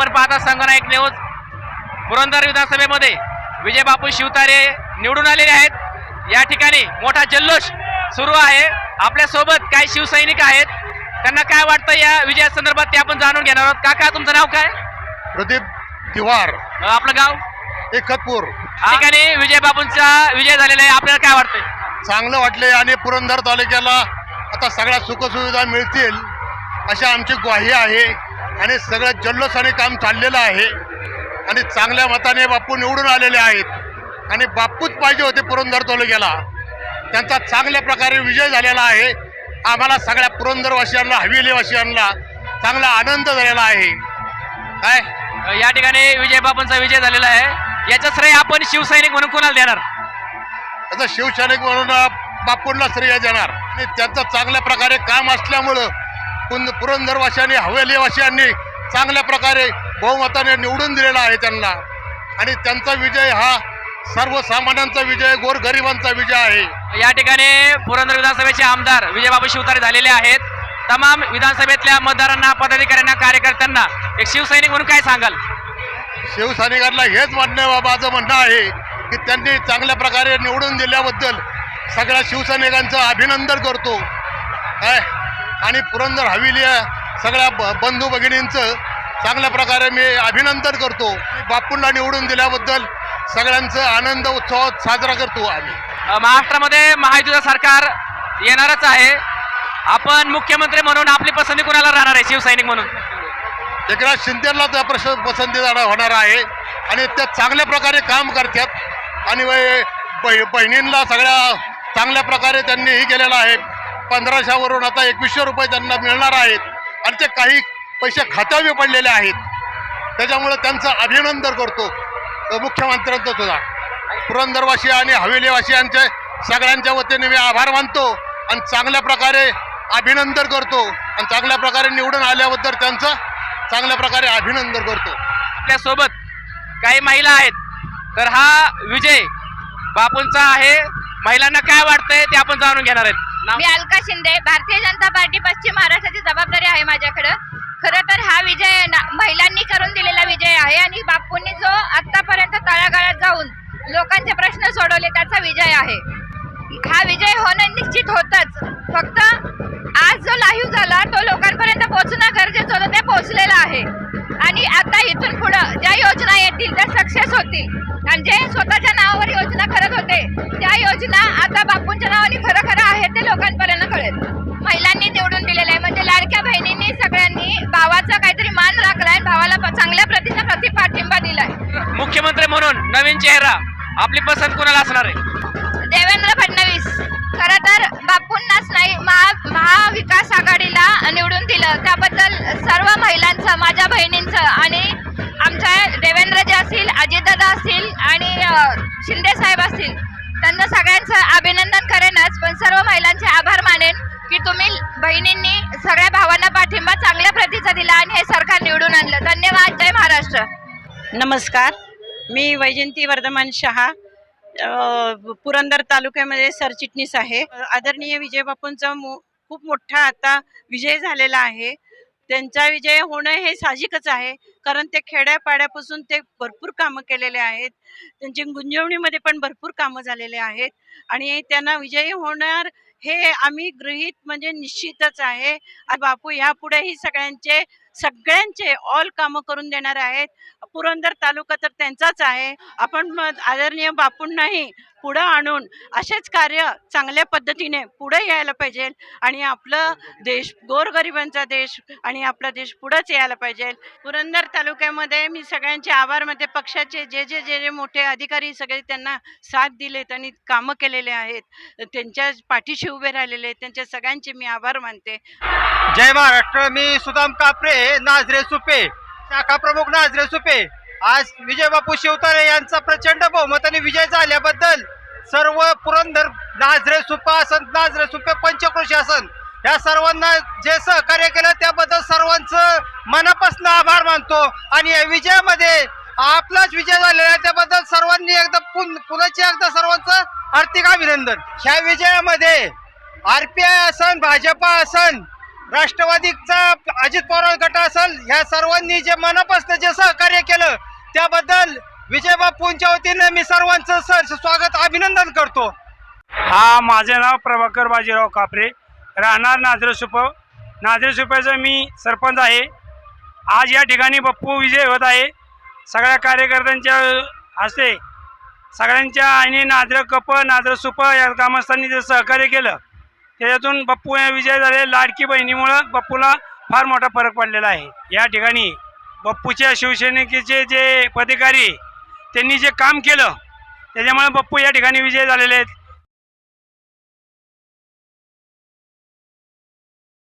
आपण पाहता संगनायक न्यूज पुरंदर विधानसभेमध्ये विजय बापू शिवतारे निवडून आलेले आहेत. या ठिकाणी मोठा जल्लोष सुरू आहे. आपल्यासोबत काही शिवसैनिक आहेत. त्यांना काय वाटतं या विजयासंदर्भात ते आपण जाणून घेणार आहोत. काका तुमचं नाव काय? प्रदीप तिवार. आपलं गाव? एकतपूर. ठिकाणी विजय बापूंचा विजय झालेला आहे. आपल्याला काय वाटतंय? चांगलं वाटले आणि पुरंदर तालुक्याला आता सगळ्या सुखसुविधा मिळतील अशी आमची ग्वाही आहे. आणि सगळं जल्लोषाने काम चाललेलं आहे. आणि चांगल्या मताने बापू निवडून आलेले आहेत. आणि बापूच पाहिजे होते पुरंदर तालुक्याला त्यांचा चांगल्या प्रकारे विजय झालेला आहे. आम्हाला सगळ्या पुरंदरवासियांना हवेलीवासियांना चांगला आनंद झालेला आहे. काय? या ठिकाणी विजय बापूंचा विजय झालेला आहे. याचं श्रेय आपण शिवसैनिक म्हणून कोणाला देणार? आता शिवसैनिक म्हणून बापूंना श्रेय देणार. आणि त्यांचं चांगल्या प्रकारे काम असल्यामुळं पुन- पुरंदरवासियांनी हवेलीवासियांनी चांगल्या प्रकारे बहुमताने निवडून दिलेला आहे त्यांना. आणि त्यांचा विजय हा सर्वसामान्यांचा विजय गोरगरिबांचा विजय आहे. या ठिकाणी पुरंदर विधानसभेचे आमदार विजयबाबू शिवतारे झालेले आहेत. तमाम विधानसभेतल्या मतदारांना पदाधिकाऱ्यांना कार्यकर्त्यांना एक शिवसैनिक म्हणून काय सांगाल? शिवसैनिकांना हेच म्हणणं माझं म्हणणं आहे की त्यांनी चांगल्या प्रकारे निवडून दिल्याबद्दल सगळ्या शिवसैनिकांचं अभिनंदन करतो. काय? आणि पुरंदर हवेली सगळ्या ब- बंधू भगिनींचं चांगल्या प्रकारे मी अभिनंदन करतो. बापूंना निवडून दिल्याबद्दल सगळ्यांचं आनंद उत्सव साजरा करतो आम्ही. महाराष्ट्रामध्ये महायुतीचं सरकार येणारच आहे. आपण मुख्यमंत्री म्हणून आपली पसंती कोणाला राहणार आहे? शिवसैनिक म्हणून. एकनाथ शिंदेला त्या प्रश्न पसंती होणार आहे. आणि ते चांगल्या प्रकारे काम करतात. आणि बहिणींना सगळ्या चांगल्या प्रकारे त्यांनी हे केलेलं आहे. पंधराशेवरून आता एकवीसशे रुपये त्यांना मिळणार आहेत. आणि ते काही पैसे खात्यावे पडलेले आहेत. त्याच्यामुळे त्यांचं अभिनंदन करतो. मुख्यमंत्र्यांचं सुद्धा. पुरंदरवासी आणि हवेलीवासियांचे सगळ्यांच्या वतीने मी आभार मानतो आणि चांगल्या प्रकारे अभिनंदन करतो. आणि चांगल्या प्रकारे निवडून आल्याबद्दल त्यांचं चांगल्या प्रकारे अभिनंदन करतो. आपल्यासोबत काही महिला आहेत. तर हा विजय बापूंचा आहे. महिलांना काय वाटतंय ते आपण जाणून घेणार आहेत. मी अलका शिंदे भारतीय जनता पार्टी पश्चिम महाराष्ट्राची जबाबदारी आहे माझ्याकडं. खरं तर हा विजय ना- महिलांनी करून दिलेला विजय आहे आणि बापूंनी जो आतापर्यंत तळागाळात जाऊन लोकांचे प्रश्न सोडवले त्याचा विजय आहे. हा विजय होणं निश्चित होतच. फक्त आज जो लाईव्ह झाला तो लोकांपर्यंत पोहोचणं गरजेचं होतं ते पोहोचलेलं आहे. आणि आता इथून पुढं ज्या योजना येतील त्या सक्सेस होतील. आणि जे स्वतःच्या नावावर योजना करत होते त्या योजना आता बापूंच्या नावाने खरं नवीन चेहरा. आपली पसंत कोणाला असणार आहे? देवेंद्र फडणवीस. खरं तर बापूंनाच नाही महा महाविकास आघाडीला निवडून दिलं. त्याबद्दल सर्व महिलांचं माझ्या बहिणींचं आणि आमच्या देवेंद्रजी असतील अजितदादा असतील आणि शिंदे साहेब असतील त्यांना सगळ्यांचं अभिनंदन करेनच. पण सर्व महिलांचे आभार मानेन की तुम्ही बहिणींनी सगळ्या भावांना पाठिंबा चांगल्या प्रतीचा दिला आणि हे सरकार निवडून आणलं. धन्यवाद. जय महाराष्ट्र. नमस्कार. मी वैजंती वर्धमान शहा पुरंदर तालुक्यामध्ये सरचिटणीस आहे. आदरणीय विजयबापूंचा मो खूप मोठा आता विजय झालेला आहे. त्यांचा विजय होणं हे साहजिकच आहे कारण ते खेड्यापाड्यापासून ते भरपूर कामं केलेले आहेत. त्यांची गुंजवणीमध्ये पण भरपूर कामं झालेले आहेत. आणि त्यांना विजयी होणार हे आम्ही गृहीत म्हणजे निश्चितच आहे. बापू ह्यापुढेही सगळ्यांचे सगळ्यांचे ऑल कामं करून देणार आहेत. पुरंदर तालुका तर त्यांचाच आहे. आपण आदरणीय बापूंनाही पुढं आणून असेच कार्य चांगल्या पद्धतीने पुढे यायला पाहिजे आणि आपलं देश गोरगरिबांचा देश आणि आपला देश पुढंच यायला पाहिजे. पुरंदर तालुक्यामध्ये मी सगळ्यांचे आभार मानते पक्षाचे जे जे जे जे मोठे अधिकारी सगळे त्यांना साथ दिलेत आणि कामं केलेले आहेत. त्यांच्या पाठीशी उभे राहिलेले आहेत. त्यांच्या सगळ्यांचे मी आभार मानते. जय महाराष्ट्र मी सुदाम कापरे नाझरे सुपे शाखा प्रमुख नाझरे सुपे. आज विजयबापू शिवतारे यांचा प्रचंड बहुमताने विजय झाल्याबद्दल सर्व पुरंदर नाझरे सुपा आसन नाझरे सुपे पंचकृषी आसन या सर्वांना जे सहकार्य केलं त्याबद्दल सर्वांचं मनापासून आभार मानतो. आणि या विजयामध्ये आपलाच विजय झालेला आहे. त्याबद्दल सर्वांनी एकदा पुन पुनचे एकदा सर्वांचं आर्थिक अभिनंदन. ह्या विजयामध्ये आर पी आय असन भाजपा असन राष्ट्रवादीचा अजित पवार गट असेल ह्या सर्वांनी जे मनापासून जे सहकार्य केलं त्याबद्दल विजय बापूंच्या वतीने मी सर्वांचं सर स्वागत अभिनंदन करतो. हा माझे नाव प्रभाकर बाजीराव कापरे. राहणार नाझरे सुप. नाझरे सुप्याचा मी सरपंच आहे. आज या ठिकाणी बप्पू विजय होत आहे. सगळ्या कार्यकर्त्यांच्या हस्ते सगळ्यांच्या आणि नाझरं कप नाझरं सुप या ग्रामस्थांनी जे सहकार्य केलं त्याच्यातून बप्पू हे विजय झाले. लाडकी बहिणीमुळं बप्पूला फार मोठा फरक पडलेला आहे. या ठिकाणी बप्पूच्या शिवसैनिकेचे जे पदाधिकारी त्यांनी जे काम केलं त्याच्यामुळे बप्पू या ठिकाणी विजय झालेले आहेत.